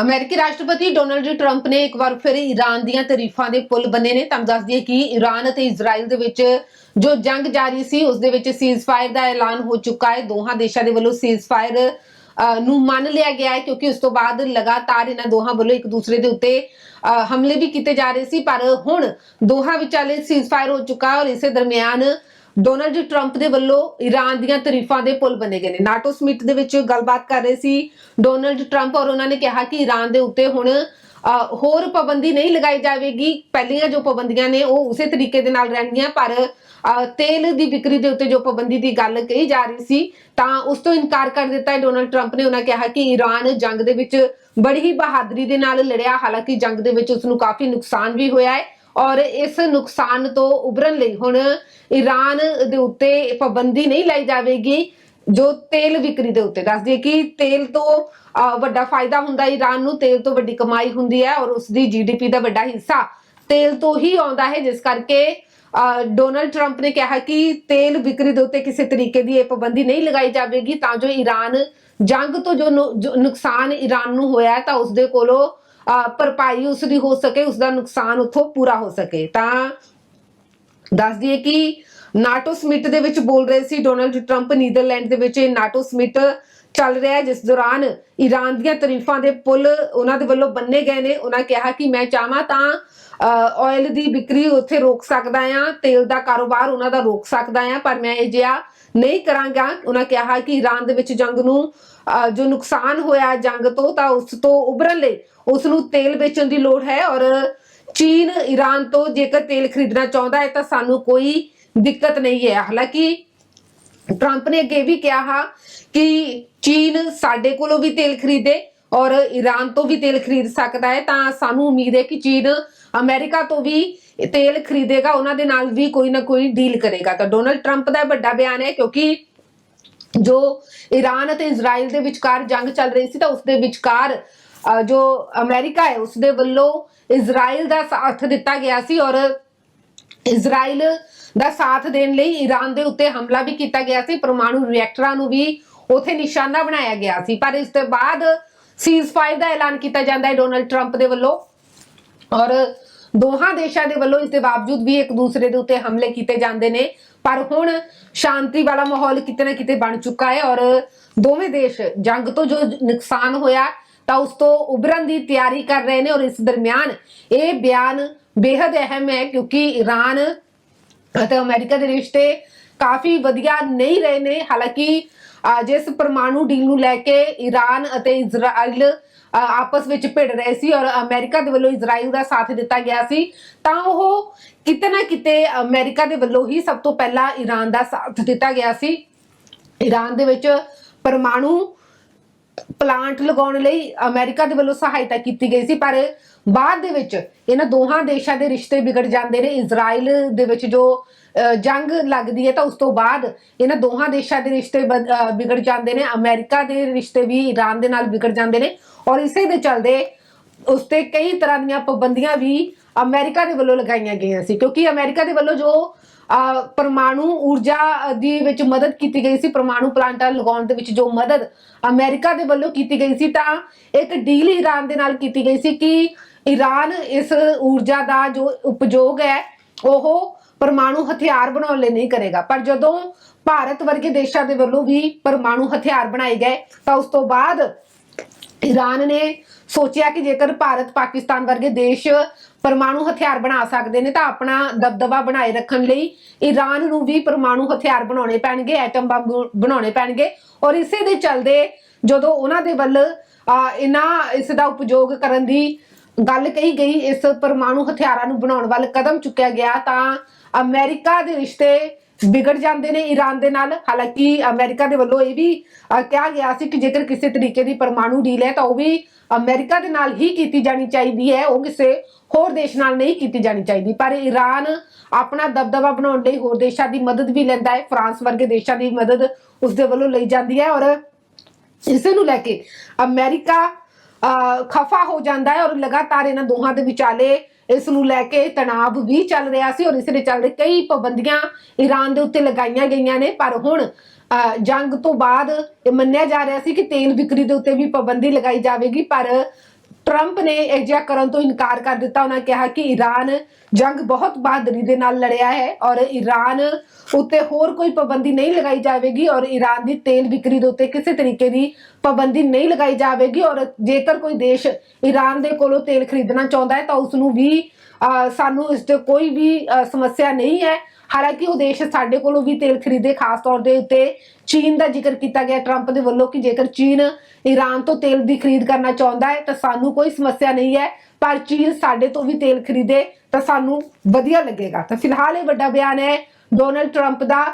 ਅਮਰੀਕੀ ਰਾਸ਼ਟਰਪਤੀ Donald Trump ਨੇ ਇੱਕ ਵਾਰ ਫਿਰ ਈਰਾਨ ਦੀਆਂ ਤਾਰੀਫਾਂ ਦੇ ਪੁੱਲ ਬੰਨੇ ਨੇ। ਤੁਹਾਨੂੰ ਦੱਸ ਦਈਏ ਕਿ ਈਰਾਨ ਅਤੇ ਇਜ਼ਰਾਈਲ ਦੇ ਵਿੱਚ ਜੋ ਜੰਗ ਜਾਰੀ ਸੀ ਉਸ ਦੇ ਵਿੱਚ ਸੀਜ਼ਫਾਇਰ ਦਾ ਐਲਾਨ ਹੋ ਚੁੱਕਾ ਹੈ। ਦੋਹਾਂ ਦੇਸ਼ਾਂ ਦੇ ਵੱਲੋਂ ਸੀਜ਼ਫਾਇਰ ਨੂੰ ਮੰਨ ਲਿਆ ਗਿਆ ਹੈ ਕਿਉਂਕਿ ਉਸ ਤੋਂ ਬਾਅਦ ਲਗਾਤਾਰ ਇਹਨਾਂ ਦੋਹਾਂ ਵੱਲੋਂ ਇੱਕ ਦੂਸਰੇ ਦੇ ਉੱਤੇ ਅ, ਹਮਲੇ ਵੀ ਕੀਤੇ ਜਾ ਰਹੇ ਸੀ। ਪਰ ਹੁਣ ਦੋਹਾਂ ਵਿਚਾਲੇ ਸੀਜ਼ਫਾਇਰ ਹੋ ਚੁੱਕਾ ਔਰ ਇਸੇ ਦਰਮਿਆਨ ਡੋਨਲਡ ਟਰੰਪ ਦੇ ਵੱਲੋਂ ਈਰਾਨ ਦੀਆਂ ਤਾਰੀਫਾਂ ਦੇ ਪੁਲ ਬਣੇ ਗਏ ਨੇ। ਨਾਟੋ ਸਮਿਟ ਦੇ ਵਿੱਚ ਗੱਲਬਾਤ ਕਰ ਰਹੇ ਸੀ ਡੋਨਲਡ ਟਰੰਪ ਔਰ ਉਹਨਾਂ ਨੇ ਕਿਹਾ ਕਿ ਈਰਾਨ ਦੇ ਉੱਤੇ ਹੁਣ ਹੋਰ ਪਾਬੰਦੀ ਨਹੀਂ ਲਗਾਈ ਜਾਵੇਗੀ। ਪਹਿਲੀਆਂ ਜੋ ਪਾਬੰਦੀਆਂ ਨੇ ਉਹ ਉਸੇ ਤਰੀਕੇ ਦੇ ਨਾਲ ਰਹਿਣਗੀਆਂ, ਪਰ ਤੇਲ ਦੀ ਵਿਕਰੀ ਦੇ ਉੱਤੇ ਜੋ ਪਾਬੰਦੀ ਦੀ ਗੱਲ ਕਹੀ ਜਾ ਰਹੀ ਸੀ, ਤਾਂ ਉਸ ਤੋਂ ਇਨਕਾਰ ਕਰ ਦਿੱਤਾ ਹੈ ਡੋਨਲਡ ਟਰੰਪ ਨੇ। ਉਹਨਾਂ ਕਿਹਾ ਕਿ ਈਰਾਨ ਜੰਗ ਦੇ ਵਿੱਚ ਬੜੀ ਹੀ ਬਹਾਦਰੀ ਦੇ ਨਾਲ ਲੜਿਆ, ਹਾਲਾਂਕਿ ਜੰਗ ਦੇ ਵਿੱਚ ਉਸ ਨੂੰ ਕਾਫੀ ਨੁਕਸਾਨ ਵੀ ਹੋਇਆ ਹੈ। ਔਰ ਇਸ ਨੁਕਸਾਨ ਤੋਂ ਉਭਰਨ ਲਈ ਹੁਣ ਈਰਾਨ ਦੇ ਉੱਤੇ ਪਾਬੰਦੀ ਨਹੀਂ ਲਾਈ ਜਾਵੇਗੀ ਜੋ ਤੇਲ ਵਿਕਰੀ ਦੇ ਉੱਤੇ। ਦੱਸ ਦਈਏ ਕਿ ਤੇਲ ਤੋਂ ਵੱਡਾ ਫਾਇਦਾ ਹੁੰਦਾ ਈਰਾਨ ਨੂੰ ਤੇਲ ਤੋਂ ਵੱਡੀ ਕਮਾਈ ਹੁੰਦੀ ਹੈ ਔਰ ਉਸ ਦੀ ਜੀਡੀਪੀ ਦਾ ਵੱਡਾ ਹਿੱਸਾ ਤੇਲ ਤੋਂ ਹੀ ਆਉਂਦਾ ਹੈ ਜਿਸ ਕਰਕੇ ਅਹ, ਡੋਨਲਡ ਟਰੰਪ ਨੇ ਕਿਹਾ ਕਿ ਤੇਲ ਵਿਕਰੀ ਦੇ ਉੱਤੇ ਕਿਸੇ ਤਰੀਕੇ ਦੀ ਇਹ ਪਾਬੰਦੀ ਨਹੀਂ ਲਗਾਈ ਜਾਵੇਗੀ ਤਾਂ ਜੋ ਈਰਾਨ ਜੰਗ ਤੋਂ ਜੋ ਨੁ- ਨੁਕਸਾਨ ਈਰਾਨ ਨੂੰ ਹੋਇਆ ਤਾਂ ਉਸ ਦੇ ਕੋਲੋਂ ਭਰਪਾਈ ਉਸ ਦੀ ਹੋ ਸਕੇ ਉਸ ਦਾ ਨੁਕਸਾਨ ਉੱਥੋਂ ਪੂਰਾ ਹੋ ਸਕੇ। ਤਾਂ ਦੱਸ ਦਈਏ ਕਿ ਨਾਟੋ ਸਮਿਟ ਦੇ ਵਿੱਚ ਬੋਲ ਰਹੇ ਸੀ ਡੋਨਲਡ ਟਰੰਪ, ਨੀਦਰਲੈਂਡ ਦੇ ਵਿੱਚ ਇਹ ਨਾਟੋ ਸਮਿਟ ਚੱਲ ਰਿਹਾ ਹੈ ਜਿਸ ਦੌਰਾਨ ਈਰਾਨ ਦੀਆਂ ਤਾਰੀਫਾਂ ਦੇ ਪੁਲ ਉਹਨਾਂ ਦੇ ਵੱਲੋਂ ਬੰਨੇ ਗਏ ਨੇ। ਉਹਨਾਂ ਕਿਹਾ ਕਿ ਮੈਂ ਚਾਹਾਂ ਤਾਂ ਆਇਲ ਦੀ ਵਿਕਰੀ ਉੱਥੇ ਰੋਕ ਸਕਦਾ ਆ ਤੇਲ ਦਾ ਕਾਰੋਬਾਰ ਉਹਨਾਂ ਦਾ ਰੋਕ ਸਕਦਾ ਆ ਪਰ ਮੈਂ ਇਹ ਜਿਹਾ ਨਹੀਂ ਕਰਾਂਗਾ। ਉਹਨਾਂ ਕਿਹਾ ਕਿ ਈਰਾਨ ਦੇ ਵਿੱਚ ਜੰਗ ਨੂੰ ਅਹ, ਜੋ ਨੁਕਸਾਨ ਹੋਇਆ ਜੰਗ ਤੋਂ ਤਾਂ ਉਸ ਤੋਂ ਉਭਰਨ ਲਈ ਉਸ ਨੂੰ ਤੇਲ ਵੇਚਣ ਦੀ ਲੋੜ ਹੈ ਔਰ ਚੀਨ ਈਰਾਨ ਤੋਂ ਜੇਕਰ ਤੇਲ ਖਰੀਦਣਾ ਚਾਹੁੰਦਾ ਹੈ ਤਾਂ ਸਾਨੂੰ ਕੋਈ ਦਿੱਕਤ ਨਹੀਂ ਹੈ। ਹਾਲਾਂਕਿ ਟਰੰਪ ਨੇ ਅੱਗੇ ਵੀ ਕਿਹਾ ਕਿ ਚੀਨ ਸਾਡੇ ਕੋਲੋਂ ਵੀ ਤੇਲ ਖਰੀਦੇ ਔਰ ਈਰਾਨ ਤੋਂ ਵੀ ਤੇਲ ਖਰੀਦ ਸਕਦਾ ਹੈ, ਤਾਂ ਸਾਨੂੰ ਉਮੀਦ ਹੈ ਕਿ ਚੀਨ ਅਮਰੀਕਾ ਤੋਂ ਵੀ ਤੇਲ ਖਰੀਦੇਗਾ, ਉਹਨਾਂ ਦੇ ਨਾਲ ਵੀ ਕੋਈ ਨਾ ਕੋਈ ਡੀਲ ਕਰੇਗਾ। ਤਾਂ ਡੋਨਲਡ ਟਰੰਪ ਦਾ ਵੱਡਾ ਬਿਆਨ ਹੈ, ਕਿਉਂਕਿ ਜੋ ਈਰਾਨ ਅਤੇ ਇਜ਼ਰਾਈਲ ਦੇ ਵਿਚਕਾਰ ਜੰਗ ਚੱਲ ਰਹੀ ਸੀ ਤਾਂ ਉਸ ਦੇ ਵਿਚਕਾਰ ਜੋ ਅਮਰੀਕਾ ਹੈ, ਉਸ ਦੇ ਵੱਲੋਂ ਇਜ਼ਰਾਈਲ ਦਾ ਸਾਥ ਦਿੱਤਾ ਗਿਆ ਸੀ ਔਰ ਇਜ਼ਰਾਈਲ ਦਾ ਸਾਥ ਦੇਣ ਲਈ ਈਰਾਨ ਦੇ ਉੱਤੇ ਹਮਲਾ ਵੀ ਕੀਤਾ ਗਿਆ ਸੀ, ਪਰਮਾਣੂ ਰਿਐਕਟਰਾਂ ਨੂੰ ਵੀ ਉਥੇ ਨਿਸ਼ਾਨਾ ਬਣਾਇਆ ਗਿਆ ਸੀ। ਪਰ ਇਸ ਤੋਂ ਬਾਅਦ ਸੀਜ਼ਫਾਇਰ ਦਾ ਐਲਾਨ ਕੀਤਾ ਜਾਂਦਾ ਹੈ ਡੋਨਲਡ ਟਰੰਪ ਦੇ ਵੱਲੋਂ ਔਰ ਦੋਹਾਂ ਦੇਸ਼ਾਂ ਦੇ ਵੱਲੋਂ ਇਸ ਦੇ ਬਾਵਜੂਦ ਵੀ ਇੱਕ ਦੂਸਰੇ ਦੇ ਉੱਤੇ ਹਮਲੇ ਕੀਤੇ ਜਾਂਦੇ ਨੇ। ਪਰ ਹੁਣ ਸ਼ਾਂਤੀ ਵਾਲਾ ਮਾਹੌਲ ਕਿਤੇ ਨਾ ਕਿਤੇ ਬਣ ਚੁੱਕਾ ਹੈ ਔਰ ਦੋਵੇਂ ਦੇਸ਼ ਜੰਗ ਤੋਂ ਜੋ ਨੁਕਸਾਨ ਹੋਇਆ ਤਾਂ ਉਸ ਤੋਂ ਉਭਰਨ ਦੀ ਤਿਆਰੀ ਕਰ ਰਹੇ ਨੇ ਔਰ ਇਸ ਦਰਮਿਆਨ ਇਹ ਬਿਆਨ ਬੇहद ਅਹਿਮ ਹੈ ਕਿਉਂਕਿ ਈਰਾਨ ਅਤੇ ਅਮਰੀਕਾ ਦੇ ਰਿਸ਼ਤੇ ਕਾਫੀ ਵਧੀਆ ਨਹੀਂ ਰਹੇ ਨੇ। ਹਾਲਾਂਕਿ ਜਿਸ ਪਰਮਾਣੂ ਡੀਲ ਨੂੰ ਲੈ ਕੇ ਈਰਾਨ ਅਤੇ ਇਜ਼ਰਾਈਲ ਆਪਸ ਵਿੱਚ ਭਿੜ ਰਹੇ ਸੀ ਔਰ ਅਮਰੀਕਾ ਦੇ ਵੱਲੋਂ ਇਜ਼ਰਾਈਲ ਦਾ ਸਾਥ ਦਿੱਤਾ ਗਿਆ ਸੀ, ਤਾਂ ਉਹ ਕਿਤੇ ਨਾ ਕਿਤੇ ਅਮਰੀਕਾ ਦੇ ਵੱਲੋਂ ਹੀ ਸਭ ਤੋਂ ਪਹਿਲਾਂ ਈਰਾਨ ਦਾ ਸਾਥ ਦਿੱਤਾ ਗਿਆ ਸੀ। ਈਰਾਨ ਦੇ ਵਿੱਚ ਪਰਮਾਣੂ ਪਲਾਂਟ ਲਗਾਉਣ ਲਈ ਅਮਰੀਕਾ ਦੇ ਵੱਲੋਂ ਸਹਾਇਤਾ ਕੀਤੀ ਗਈ ਸੀ ਪਰ ਬਾਅਦ ਦੇ ਵਿੱਚ ਇਹਨਾਂ ਦੋਹਾਂ ਦੇਸ਼ਾਂ ਦੇ ਰਿਸ਼ਤੇ ਵਿਗੜ ਜਾਂਦੇ ਨੇ। ਇਜ਼ਰਾਈਲ ਦੇ ਵਿੱਚ ਜੋ ਜੰਗ ਲੱਗਦੀ ਹੈ ਤਾਂ ਉਸ ਤੋਂ ਬਾਅਦ ਇਹਨਾਂ ਦੋਹਾਂ ਦੇਸ਼ਾਂ ਦੇ ਰਿਸ਼ਤੇ ਬਦ- ਅਹ, ਵਿਗੜ ਜਾਂਦੇ ਨੇ। ਅਮਰੀਕਾ ਦੇ ਰਿਸ਼ਤੇ ਵੀ ਈਰਾਨ ਦੇ ਨਾਲ ਵਿਗੜ ਜਾਂਦੇ ਨੇ। ਔਰ ਇਸੇ ਦੇ ਚੱਲਦੇ ਉਸ ਤੇ ਕਈ ਤਰ੍ਹਾਂ ਦੀਆਂ ਪਾਬੰਦੀਆਂ ਵੀ ਅਮਰੀਕਾ ਦੇ ਵੱਲੋਂ ਲਗਾਈਆਂ ਗਈਆਂ ਸੀ ਕਿਉਂਕਿ ਅਮਰੀਕਾ ਦੇ ਵੱਲੋਂ ਜੋ ਪਰਮਾਣੂ ਊਰਜਾ ਦੀ ਵਿੱਚ ਮਦਦ ਕੀਤੀ ਗਈ ਸੀ। ਪਰਮਾਣੂ ਪਲਾਂਟਾਂ ਲਗਾਉਣ ਦੇ ਵਿੱਚ ਜੋ ਮਦਦ ਅਮਰੀਕਾ ਦੇ ਵੱਲੋਂ ਕੀਤੀ ਗਈ ਸੀ, ਤਾਂ ਇੱਕ ਡੀਲ ਈਰਾਨ ਦੇ ਨਾਲ ਕੀਤੀ ਗਈ ਸੀ ਕਿ ਈਰਾਨ ਇਸ ਊਰਜਾ ਦਾ ਜੋ ਉਪਯੋਗ ਹੈ, ਉਹ ਪਰਮਾਣੂ ਹਥਿਆਰ ਬਣਾਉਣ ਲਈ ਨਹੀਂ ਕਰੇਗਾ। ਪਰ ਜਦੋਂ ਭਾਰਤ ਵਰਗੇ ਦੇਸ਼ਾਂ ਦੇ ਵੱਲੋਂ ਵੀ ਪਰਮਾਣੂ ਹਥਿਆਰ ਬਣਾਏ ਗਏ, ਤਾਂ ਉਸ ਤੋਂ ਬਾਅਦ ਈਰਾਨ ਨੇ ਸੋਚਿਆ ਕਿ ਜੇਕਰ ਭਾਰਤ ਪਾਕਿਸਤਾਨ ਵਰਗੇ ਦੇਸ਼ ਪਰਮਾਣੂ ਹਥਿਆਰ ਬਣਾ ਸਕਦੇ ਨੇ ਤਾਂ ਆਪਣਾ ਦਬਦਬਾ ਬਣਾਏ ਰੱਖਣ ਲਈ ਈਰਾਨ ਨੂੰ ਵੀ ਪਰਮਾਣੂ ਹਥਿਆਰ ਬਣਾਉਣੇ ਪੈਣਗੇ ਐਟਮ ਬੰਬ ਬਣਾਉਣੇ ਪੈਣਗੇ ਔਰ ਇਸੇ ਦੇ ਚਲਦੇ ਜਦੋਂ ਉਹਨਾਂ ਦੇ ਵੱਲ ਆ, ਇਹਨਾਂ ਇਸ ਦਾ ਉਪਯੋਗ ਕਰਨ ਦੀ ਗੱਲ ਕਹੀ ਗਈ ਇਸ ਪਰਮਾਣੂ ਹਥਿਆਰਾਂ ਨੂੰ ਬਣਾਉਣ ਵੱਲ ਕਦਮ ਚੁੱਕਿਆ ਗਿਆ ਤਾਂ ਅਮਰੀਕਾ ਦੇ ਰਿਸ਼ਤੇ ਵਿਗੜ ਜਾਂਦੇ ਨੇ ਈਰਾਨ ਦੇ ਨਾਲ। ਹਾਲਾਂਕਿ ਅਮਰੀਕਾ ਦੇ ਵੱਲੋਂ ਇਹ ਵੀ ਕਿਹਾ ਗਿਆ ਸੀ ਕਿ ਜੇਕਰ ਕਿਸੇ ਤਰੀਕੇ ਦੀ ਪਰਮਾਣੂ ਡੀਲ ਹੈ ਤਾਂ ਉਹ ਵੀ ਅਮਰੀਕਾ ਦੇ ਨਾਲ ਹੀ ਕੀਤੀ ਜਾਣੀ ਚਾਹੀਦੀ ਹੈ। ਉਹ ਕਿਸੇ ਹੋਰ ਦੇਸ਼ ਨਾਲ ਨਹੀਂ ਕੀਤੀ ਜਾਣੀ ਚਾਹੀਦੀ। ਪਰ ਈਰਾਨ ਆਪਣਾ ਦਬਦਬਾ ਬਣਾਉਣ ਲਈ ਹੋਰ ਦੇਸ਼ਾਂ ਦੀ ਮਦਦ ਵੀ ਲੈਂਦਾ ਹੈ। ਫਰਾਂਸ ਵਰਗੇ ਦੇਸ਼ਾਂ ਦੀ ਮਦਦ ਉਸ ਦੇ ਵੱਲੋਂ ਲਈ ਜਾਂਦੀ ਹੈ ਔਰ ਇਸੇ ਨੂੰ ਲੈ ਕੇ ਅਮਰੀਕਾ ਖਫਾ ਹੋ ਜਾਂਦਾ ਹੈ ਔਰ ਲਗਾਤਾਰ ਇਹਨਾਂ ਦੋਹਾਂ ਦੇ ਵਿਚਾਲੇ ਇਸ ਨੂੰ ਲੈ ਕੇ ਤਣਾਅ ਵੀ ਚੱਲ ਰਿਹਾ ਸੀ ਔਰ ਇਸ ਦੇ ਚੱਲਦੇ ਕਈ ਪਾਬੰਦੀਆਂ ਈਰਾਨ ਦੇ ਉੱਤੇ ਲਗਾਈਆਂ ਗਈਆਂ ਨੇ ਪਰ ਹੁਣ ਅਹ, ਜੰਗ ਤੋਂ ਬਾਅਦ ਇਹ ਮੰਨਿਆ ਜਾ ਰਿਹਾ ਸੀ ਕਿ ਤੇਲ ਵਿਕਰੀ ਦੇ ਉੱਤੇ ਵੀ ਪਾਬੰਦੀ ਲਗਾਈ ਜਾਵੇਗੀ ਪਰ ਟਰੰਪ ਨੇ ਇਹ ਜਿਹਾ ਕਰਨ ਤੋਂ ਇਨਕਾਰ ਕਰ ਦਿੱਤਾ। ਉਹਨਾਂ ਕਿਹਾ ਕਿ ਈਰਾਨ ਜੰਗ ਬਹੁਤ ਬਹਾਦਰੀ ਦੇ ਨਾਲ ਲੜਿਆ ਹੈ ਔਰ ਈਰਾਨ ਉੱਤੇ ਹੋਰ ਕੋਈ ਪਾਬੰਦੀ ਨਹੀਂ ਲਗਾਈ ਜਾਵੇਗੀ ਔਰ ਈਰਾਨ ਦੀ ਤੇਲ ਵਿਕਰੀ ਦੇ ਉੱਤੇ ਕਿਸੇ ਤਰੀਕੇ ਦੀ ਪਾਬੰਦੀ ਨਹੀਂ ਲਗਾਈ ਜਾਵੇਗੀ ਔਰ ਜੇਕਰ ਕੋਈ ਦੇਸ਼ ਈਰਾਨ ਦੇ ਕੋਲੋਂ ਤੇਲ ਖਰੀਦਣਾ ਚਾਹੁੰਦਾ ਹੈ ਤਾਂ ਉਸ ਨੂੰ ਵੀ ਅਹ, ਸਾਨੂੰ ਇਸ ਤੇ ਕੋਈ ਵੀ ਸਮੱਸਿਆ ਨਹੀਂ ਹੈ। ਹਾਲਾਂਕਿ ਉਹ ਦੇਸ਼ ਸਾਡੇ ਕੋਲੋਂ ਵੀ ਤੇਲ ਖਰੀਦੇ ਖਾਸ ਤੌਰ ਦੇ ਉੱਤੇ ਚੀਨ ਦਾ ਜ਼ਿਕਰ ਕੀਤਾ ਗਿਆ ਟਰੰਪ ਦੇ ਵੱਲੋਂ ਕਿ ਜੇਕਰ ਚੀਨ ਈਰਾਨ ਤੋਂ ਤੇਲ ਦੀ ਖਰੀਦ ਕਰਨਾ ਚਾਹੁੰਦਾ ਹੈ ਤਾਂ ਸਾਨੂੰ ਕੋਈ ਸਮੱਸਿਆ ਨਹੀਂ ਹੈ। ਪਰ ਚੀਨ ਸਾਡੇ ਤੋਂ ਵੀ ਤੇਲ ਖਰੀਦੇ ਤਾਂ ਸਾਨੂੰ ਵਧੀਆ ਲੱਗੇਗਾ। ਤਾਂ ਫਿਲਹਾਲ ਇਹ ਵੱਡਾ ਬਿਆਨ ਹੈ। ਡੋਨਲਡ ਟਰੰਪ ਦਾ